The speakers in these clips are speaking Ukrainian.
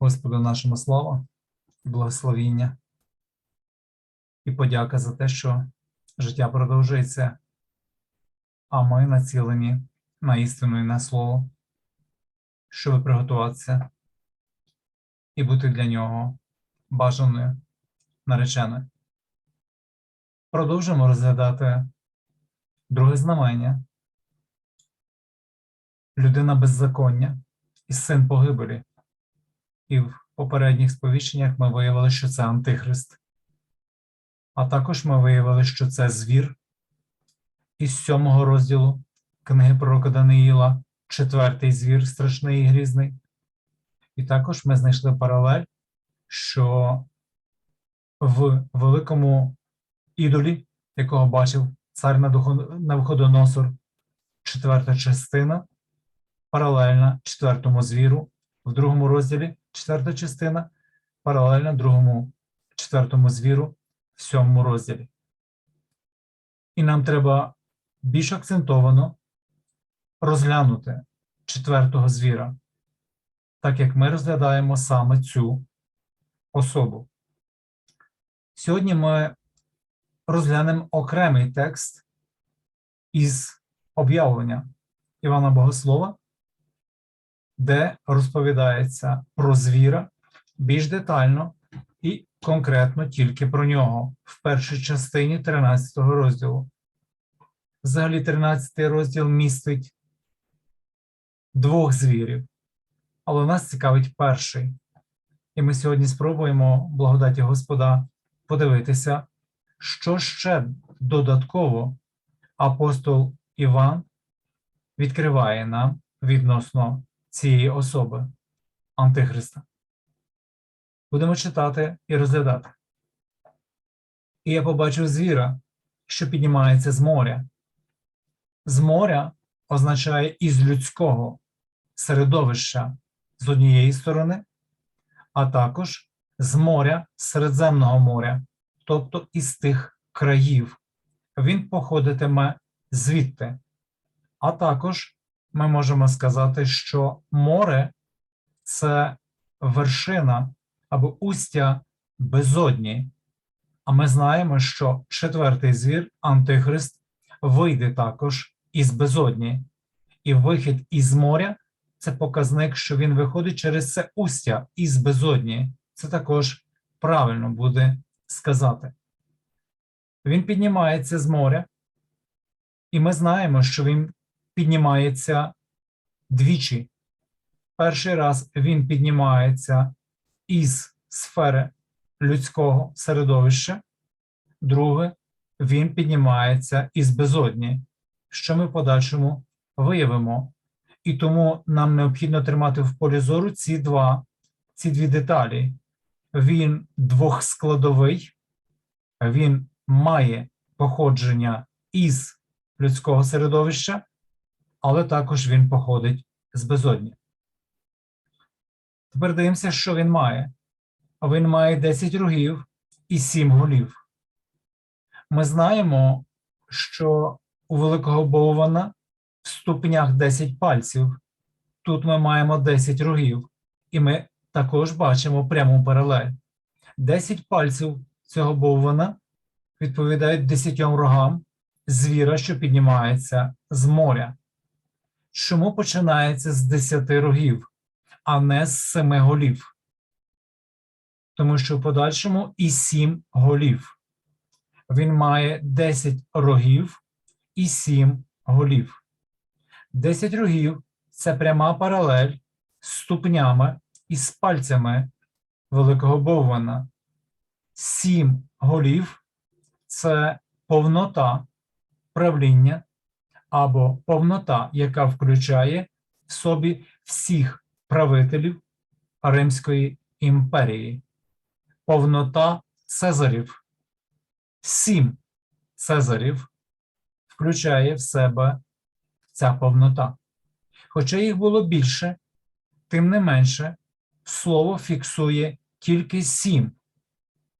Господу нашому слава, благословіння і подяка за те, що життя продовжується, а ми націлені на істину і на слово, щоб приготуватися і бути для нього бажаною нареченою. Продовжимо розглядати друге знамення. Людина беззаконня і син погибелі. І в попередніх сповіщеннях ми виявили, що це Антихрист. А також ми виявили, що це звір із сьомого розділу книги пророка Даниїла, четвертий звір, страшний і грізний. І також ми знайшли паралель, що в великому ідолі, якого бачив цар Навуходоносор, четверта частина, паралельна четвертому звіру, в другому розділі четверта частина, паралельна другому четвертому звіру в сьомому розділі. І нам треба більш акцентовано розглянути четвертого звіра, так як ми розглядаємо саме цю особу. Сьогодні ми розглянемо окремий текст із об'явлення Івана Богослова, де розповідається про звіра більш детально і конкретно тільки про нього в першій частині 13 розділу. Взагалі, 13 розділ містить двох звірів, але нас цікавить перший. І ми сьогодні спробуємо, благодаті Господа, подивитися, що ще додатково апостол Іван відкриває нам відносно цієї особи Антихриста. Будемо читати і розглядати. І я побачив звіра, що піднімається з моря. З моря означає із людського середовища з однієї сторони, а також з моря Середземного моря, тобто із тих країв. Він походитиме звідти. А також ми можемо сказати, що море це вершина або устя безодні. А ми знаємо, що четвертий звір, Антихрист, вийде також із безодні. І вихід із моря це показник, що він виходить через це устя із безодні. Це також правильно буде сказати. Він піднімається з моря, і ми знаємо, що він піднімається двічі. Перший раз він піднімається із сфери людського середовища, друге, він піднімається із безодні, що ми подальшому виявимо. І тому нам необхідно тримати в полі зору ці два, ці дві деталі. Він двохскладовий, він має походження із людського середовища, але також він походить з безодні. Тепер дивимося, що він має. Він має 10 рогів і 7 голів. Ми знаємо, що у великого Боввана в ступнях 10 пальців. Тут ми маємо 10 рогів, і ми також бачимо пряму паралель. 10 пальців цього Боввана відповідають 10 рогам звіра, що піднімається з моря. Чому починається з 10 рогів, а не з 7 голів? Тому що в подальшому і 7 голів. Він має 10 рогів і 7 голів. 10 рогів це пряма паралель з ступнями і з пальцями великого Боввана. 7 голів це повнота правління або повнота, яка включає в собі всіх правителів Римської імперії, повнота Цезарів. Сім Цезарів включає в себе ця повнота. Хоча їх було більше, тим не менше, слово фіксує тільки сім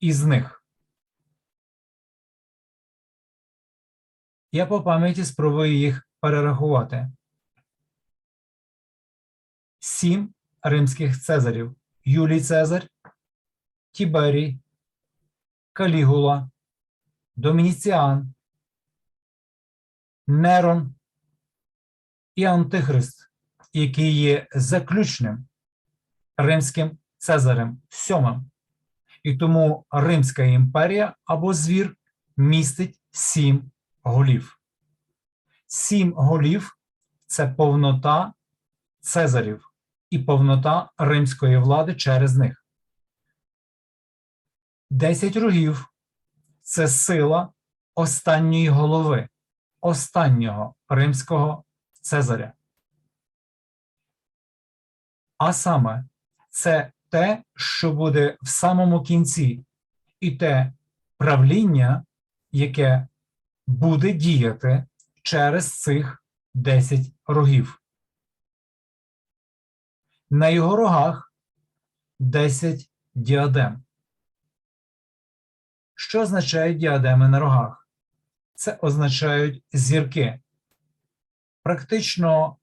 із них. Я по пам'яті спробую їх перерахувати. Сім римських цезарів Юлій Цезарь, Тіберій, Калігула, Домініціан, Нерон і Антихрист, який є заключним римським Цезарем сьомим. І тому Римська імперія або звір містить сім голів. Сім голів це повнота Цезарів і повнота римської влади через них. Десять рогів це сила останньої голови, останнього римського Цезаря. А саме, це те, що буде в самому кінці, і те правління, яке буде діяти через цих 10 рогів. На його рогах 10 діадем. Що означають діадеми на рогах? Це означають зірки. Практично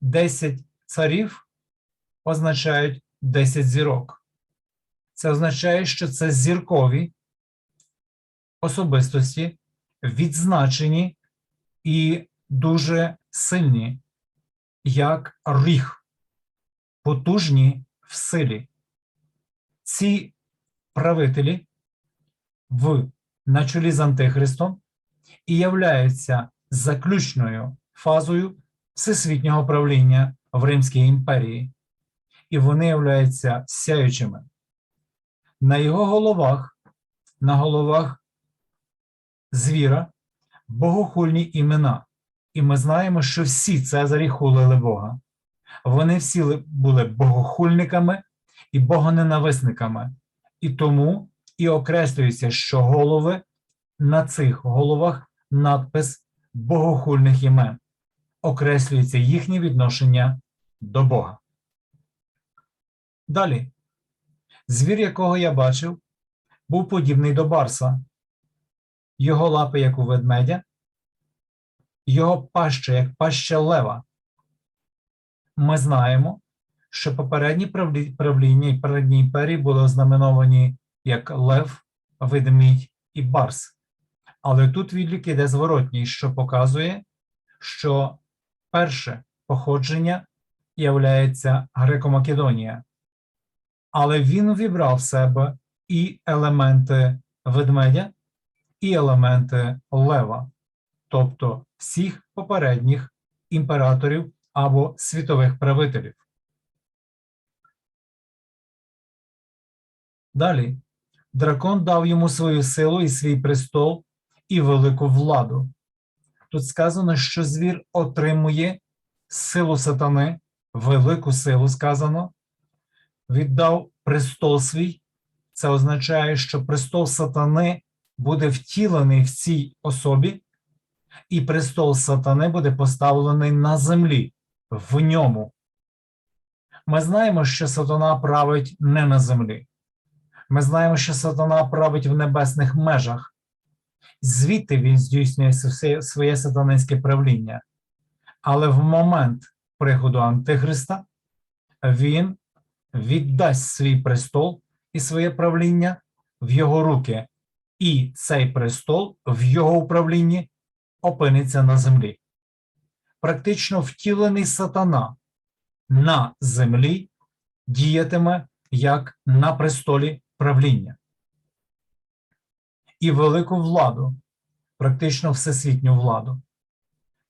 10 царів означають 10 зірок. Це означає, що це зіркові особистості, відзначені і дуже сильні, як ріг, потужні в силі. Ці правителі в на чолі з Антихристом і являються заключною фазою всесвітнього правління в Римській імперії, і вони являються сяючими. На його головах, на головах звіра, богохульні імена. І ми знаємо, що всі Цезарі хулили Бога. Вони всі були богохульниками і богоненависниками. І тому і окреслюється, що голови на цих головах надпис богохульних імен. Окреслюється їхнє відношення до Бога. Далі. Звір, якого я бачив, був подібний до барса. Його лапи, як у ведмедя, його паща, як паща лева. Ми знаємо, що попередні правління і передні імперії були ознаменовані як лев, ведмідь і барс. Але тут відлік іде зворотній, що показує, що перше походження являється Греко-Македонія. Але він увібрав в себе і елементи ведмедя, і елементи лева, тобто всіх попередніх імператорів або світових правителів. Далі дракон дав йому свою силу і свій престол і велику владу. Тут сказано, що звір отримує силу сатани, велику силу сказано, віддав престол свій. Це означає, що престол сатани буде втілений в цій особі, і престол сатани буде поставлений на землі, в ньому. Ми знаємо, що сатана править не на землі. Ми знаємо, що сатана править в небесних межах. Звідти він здійснює своє сатанинське правління. Але в момент приходу Антихриста він віддасть свій престол і своє правління в його руки, і цей престол в його управлінні опиниться на землі. Практично втілений сатана на землі діятиме як на престолі правління. І велику владу, практично всесвітню владу.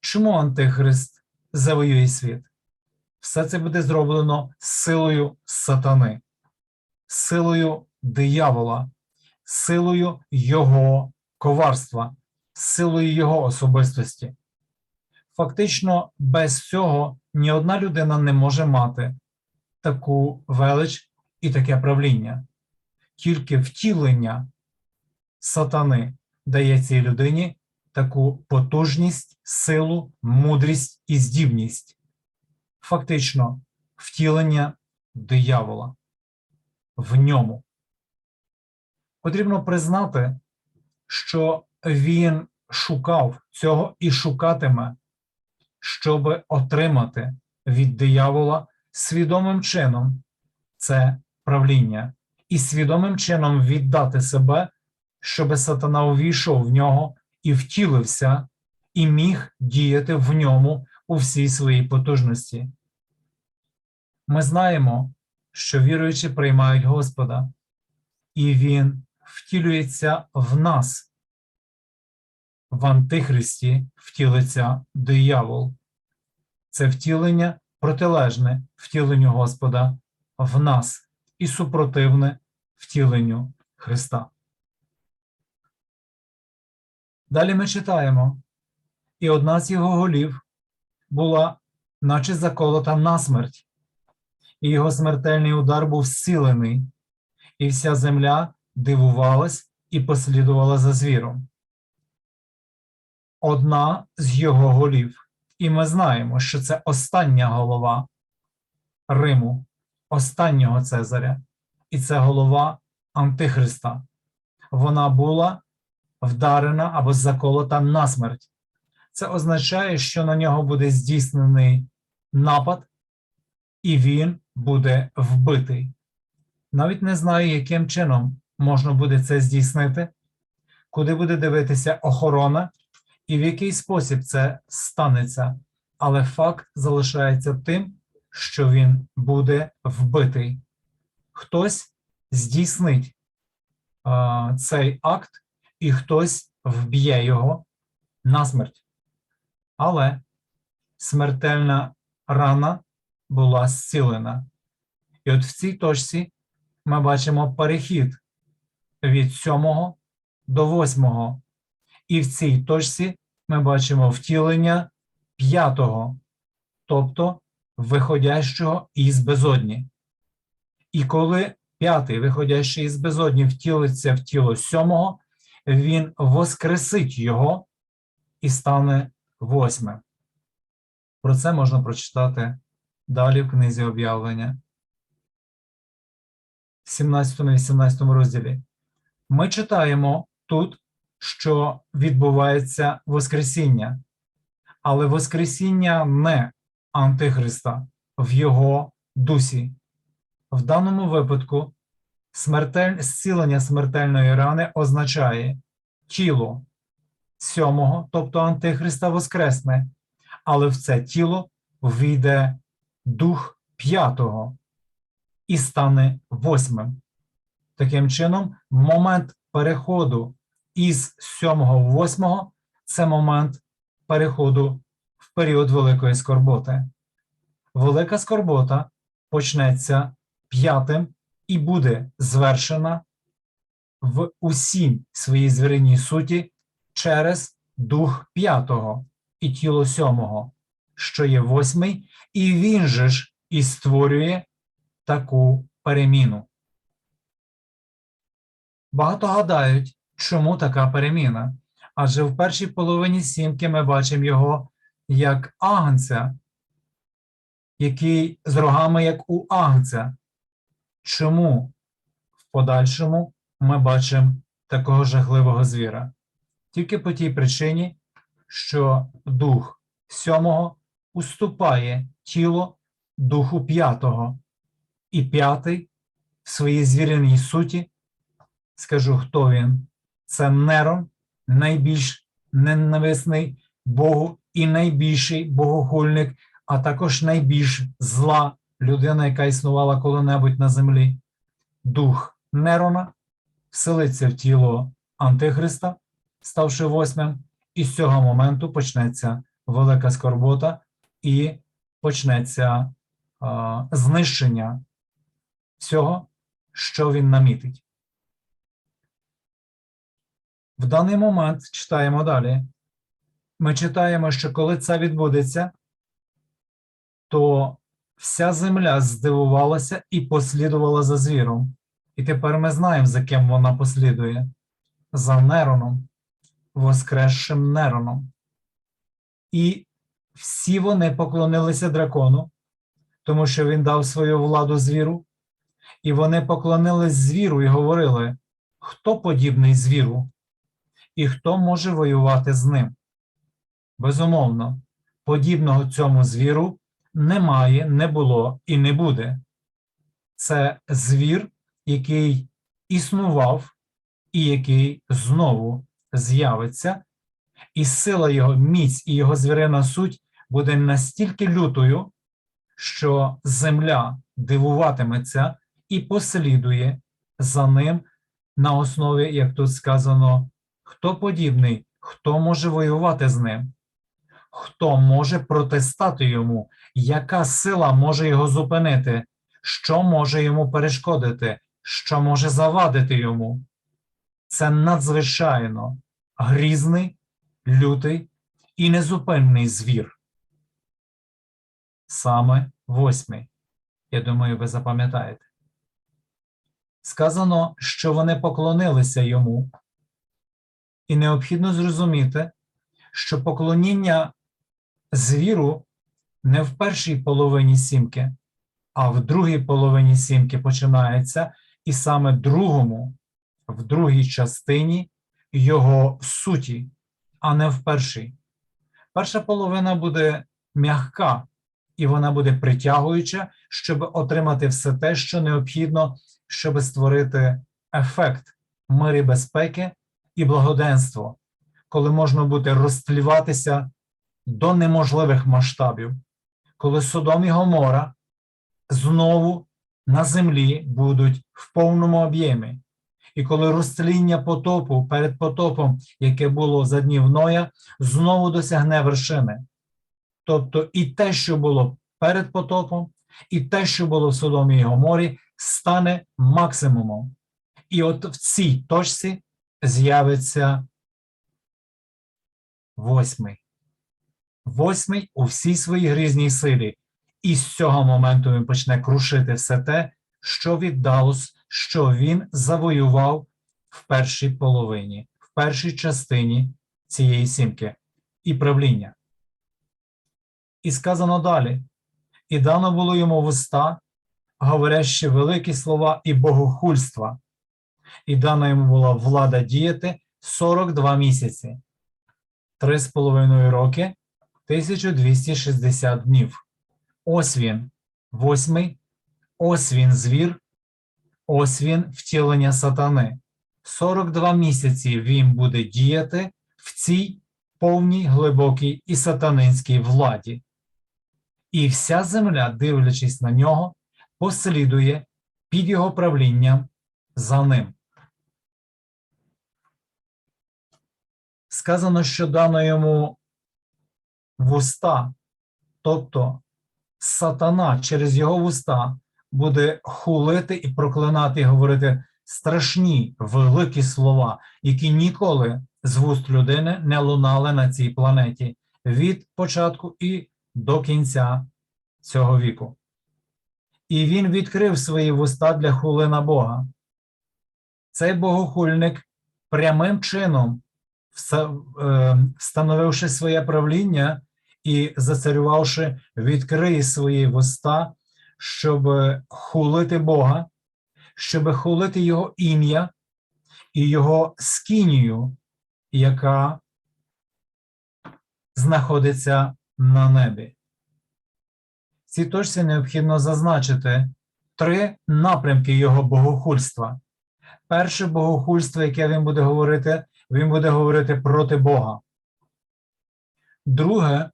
Чому Антихрист завоює світ? Все це буде зроблено силою сатани, силою диявола, силою його коварства, силою його особистості. Фактично, без цього ні одна людина не може мати таку велич і таке правління. Тільки втілення сатани дає цій людині таку потужність, силу, мудрість і здібність. Фактично, втілення диявола в ньому. Потрібно признати, що він шукав цього і шукатиме, щоб отримати від диявола свідомим чином це правління і свідомим чином віддати себе, щоби сатана увійшов в нього і втілився, і міг діяти в ньому у всій своїй потужності. Ми знаємо, що віруючі приймають Господа, і Він втілюється в нас. В Антихристі втілиться диявол. Це втілення протилежне втіленню Господа в нас і супротивне втіленню Христа. Далі ми читаємо, і одна з його голів була, наче заколота насмерть, і його смертельний удар був зцілений, і вся земля дивувалась і послідувала за звіром. Одна з його голів, і ми знаємо, що це остання голова Риму, останнього Цезаря, і це голова Антихриста. Вона була вдарена або заколота насмерть. Це означає, що на нього буде здійснений напад, і він буде вбитий. Навіть не знаю, яким чином можна буде це здійснити, куди буде дивитися охорона і в який спосіб це станеться. Але факт залишається тим, що він буде вбитий. Хтось здійснить а, цей акт, і хтось вб'є його на смерть. Але смертельна рана була зцілена. І от в цій точці ми бачимо перехід від сьомого до восьмого. І в цій точці ми бачимо втілення п'ятого, тобто виходящого із безодні. І коли п'ятий, виходящий із безодні, втілиться в тіло сьомого, він воскресить його і стане восьмим. Про це можна прочитати далі в книзі об'явлення. В 17 і 18 розділі. Ми читаємо тут, що відбувається Воскресіння, але Воскресіння не Антихриста в його дусі. В даному випадку смертель... зцілення смертельної рани означає тіло сьомого, тобто Антихриста Воскресне, але в це тіло війде дух п'ятого і стане восьмим. Таким чином, момент переходу із сьомого в восьмого це момент переходу в період великої скорботи. Велика скорбота почнеться п'ятим і буде звершена в усій своїй звіриній суті через дух п'ятого і тіло сьомого, що є восьмий, і він же ж і створює таку переміну. Багато гадають, чому така переміна? Адже в першій половині сімки ми бачимо його як агнця, який з рогами, як у агнця. Чому в подальшому ми бачимо такого жахливого звіра? Тільки по тій причині, що дух сьомого уступає тіло духу п'ятого, і п'ятий в своїй звіриній суті, скажу, хто він, це Нерон, найбільш ненависний Богу і найбільший богохульник, а також найбільш зла людина, яка існувала коли-небудь на землі. Дух Нерона вселиться в тіло Антихриста, ставши восьмим, і з цього моменту почнеться велика скорбота і почнеться а, знищення всього, що він намітить. В даний момент читаємо далі. Ми читаємо, що коли це відбудеться, то вся земля здивувалася і послідувала за звіром. І тепер ми знаємо, за ким вона послідує: за Нероном, воскресшим Нероном. І всі вони поклонилися дракону, тому що він дав свою владу звіру, і вони поклонились звіру і говорили: хто подібний звіру, і хто може воювати з ним? Безумовно, подібного цьому звіру немає, не було і не буде. це звір, який існував і який знову з'явиться, і сила його, міць і його звірина суть буде настільки лютою, що земля дивуватиметься і послідує за ним на основі, як тут сказано, хто подібний, хто може воювати з ним, хто може протистати йому, яка сила може його зупинити, що може йому перешкодити, що може завадити йому. Це надзвичайно грізний, лютий і незупинний звір. Саме восьмий. Я думаю, ви запам'ятаєте. Сказано, що вони поклонилися йому, і необхідно зрозуміти, що поклоніння звіру не в першій половині сімки, а в другій половині сімки починається, і саме другому, в другій частині його суті, а не в першій. Перша половина буде м'ягка, і вона буде притягуюча, щоб отримати все те, що необхідно, щоб створити ефект мирі безпеки і благоденство, коли можна буде розтліватися до неможливих масштабів, коли Содом і Гомора знову на землі будуть в повному об'ємі. І коли розтління потопу перед потопом, яке було за днів Ноя, знову досягне вершини. Тобто і те, що було перед потопом, і те, що було в Содомі і Гоморі, стане максимумом. І от в цій точці з'явиться восьмий. Восьмий у всій своїй грізній силі. І з цього моменту він почне крушити все те, що віддалось, що він завоював в першій половині, в першій частині цієї сімки і правління. І сказано далі: і дано було йому вуста, говорящі великі слова і богохульства, і дана йому була влада діяти 42 місяці, три з половиною роки, 1260 днів. Ось він, восьмий, ось він звір, ось він втілення сатани. 42 місяці він буде діяти в цій повній глибокій і сатанинській владі. І вся земля, дивлячись на нього, послідує під його правлінням за ним. Сказано, що дано йому вуста, тобто сатана через його вуста буде хулити і проклинати, і говорити страшні великі слова, які ніколи з вуст людини не лунали на цій планеті від початку і до кінця цього віку. І він відкрив свої вуста для хули на Бога. Цей богохульник прямим чином, встановивши своє правління і зацарювавши, відкриє свої вуста, щоб хулити Бога, щоб хулити Його ім'я і Його скинію, яка знаходиться на небі. В цій точці необхідно зазначити три напрямки його богохульства. Перше богохульство, яке він буде говорити, він буде говорити проти Бога. Друге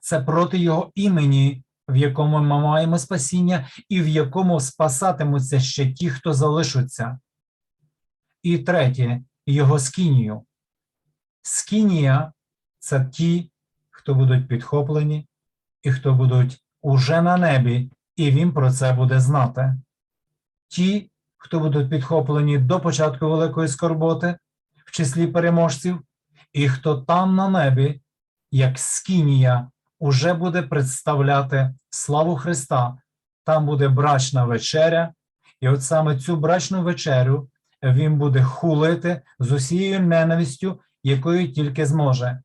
це проти його імені, в якому ми маємо спасіння, і в якому спасатимуться ще ті, хто залишаться. І третє його скінію. Скінія це ті, хто будуть підхоплені, і хто будуть уже на небі, і він про це буде знати. Ті, хто будуть підхоплені до початку великої скорботи, числі переможців, і хто там на небі, як скінія, уже буде представляти славу Христа, там буде брачна вечеря, і от саме цю брачну вечерю він буде хулити з усією ненавистю, якою тільки зможе,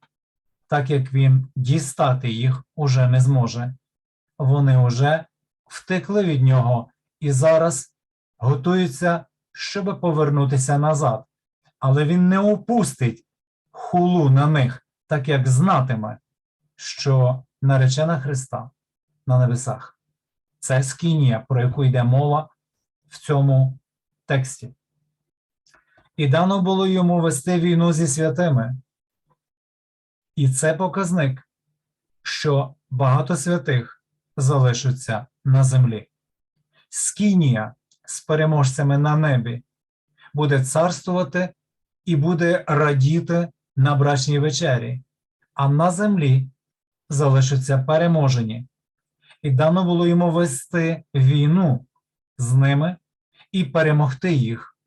так як він дістати їх уже не зможе. Вони вже втекли від нього і зараз готуються, щоб повернутися назад. Але він не упустить хулу на них, так як знатиме, що наречена Христа на небесах це скінія, про яку йде мова в цьому тексті. І дано було йому вести війну зі святими. І це показник, що багато святих залишаться на землі. Скінія з переможцями на небі буде царствувати і буде радіти на брачній вечері, а на землі залишаться переможені. І дано було йому вести війну з ними і перемогти їх.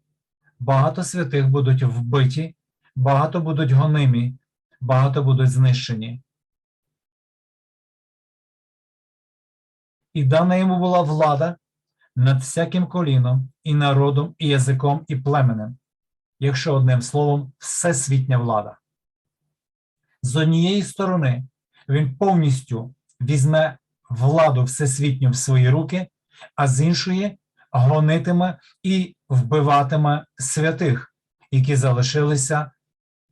Багато святих будуть вбиті, багато будуть гонимі, багато будуть знищені. І дана йому була влада над всяким коліном, і народом, і язиком, і племенем, якщо одним словом, всесвітня влада. З однієї сторони він повністю візьме владу всесвітню в свої руки, а з іншої гонитиме і вбиватиме святих, які залишилися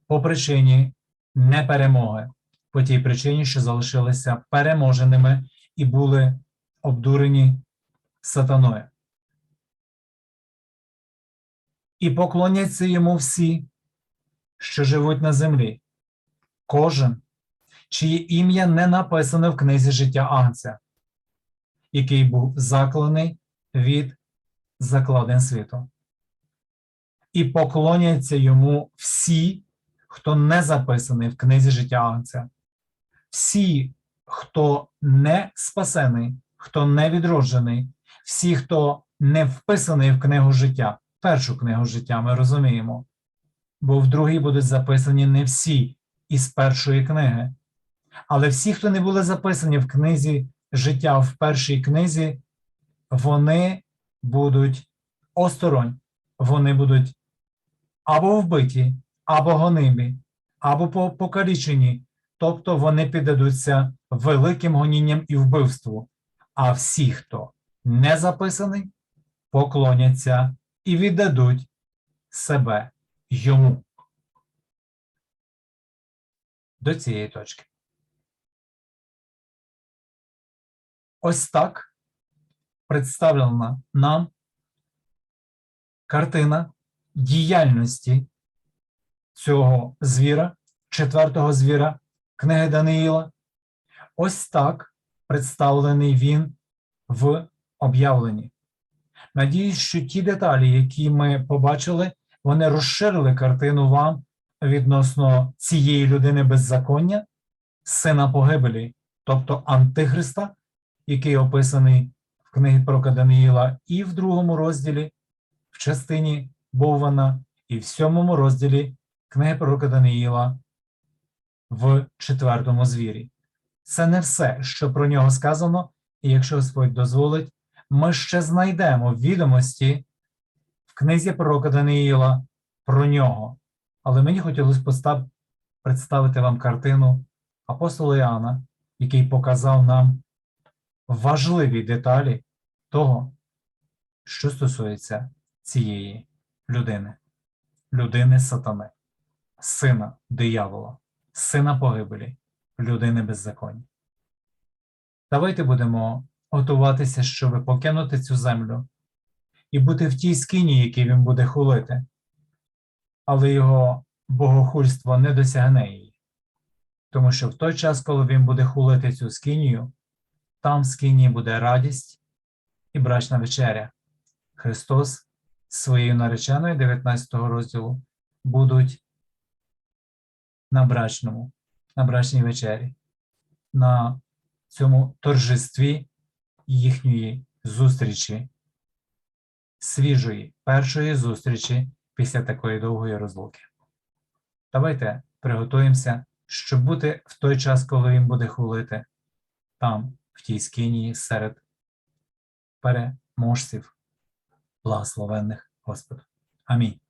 по причині неперемоги, по тій причині, що залишилися переможеними і були обдурені сатаною. І поклоняться йому всі, що живуть на землі, кожен, чиє ім'я не написане в книзі життя Агнця, який був закланий від закладин світу. І поклоняться йому всі, хто не записаний в книзі життя Агнця, всі, хто не спасений, хто не відроджений, всі, хто не вписаний в книгу життя, першу книгу життя, ми розуміємо, бо в другій будуть записані не всі із першої книги. Але всі, хто не були записані в книзі життя в першій книзі, вони будуть осторонь, вони будуть або вбиті, або гонимі, або покалічені, тобто вони піддадуться великим гонінням і вбивству. А всі, хто не записаний, поклоняться і віддадуть себе йому. До цієї точки. Ось так представлена нам картина діяльності цього звіра, четвертого звіра книги Даниїла. Ось так представлений він в об'явленні. Надіюсь, що ті деталі, які ми побачили, вони розширили картину вам відносно цієї людини беззаконня, сина погибелі, тобто Антихриста, який описаний в книгі про Даниїла і в другому розділі, в частині Бована, і в сьомому розділі книги пророка Даниїла в четвертому звірі. Це не все, що про нього сказано, і якщо Господь дозволить, ми ще знайдемо відомості в книзі пророка Даниїла про нього. Але мені хотілося постав, представити вам картину апостола Іоанна, який показав нам важливі деталі того, що стосується цієї людини, людини сатани, сина диявола, сина погибелі, людини беззаконня. Давайте будемо готуватися, щоб покинути цю землю і бути в тій скині, якій він буде хулити, але його богохульство не досягне її. Тому що в той час, коли він буде хулити цю скинію, там в скині буде радість і брачна вечеря. Христос своєю нареченою 19 розділу будуть на брачному, на брачній вечері, на цьому торжестві їхньої зустрічі, свіжої першої зустрічі після такої довгої розлуки. Давайте приготуємося, щоб бути в той час, коли він буде хулити, там, в тій скинії серед переможців благословенних Господа. Амінь.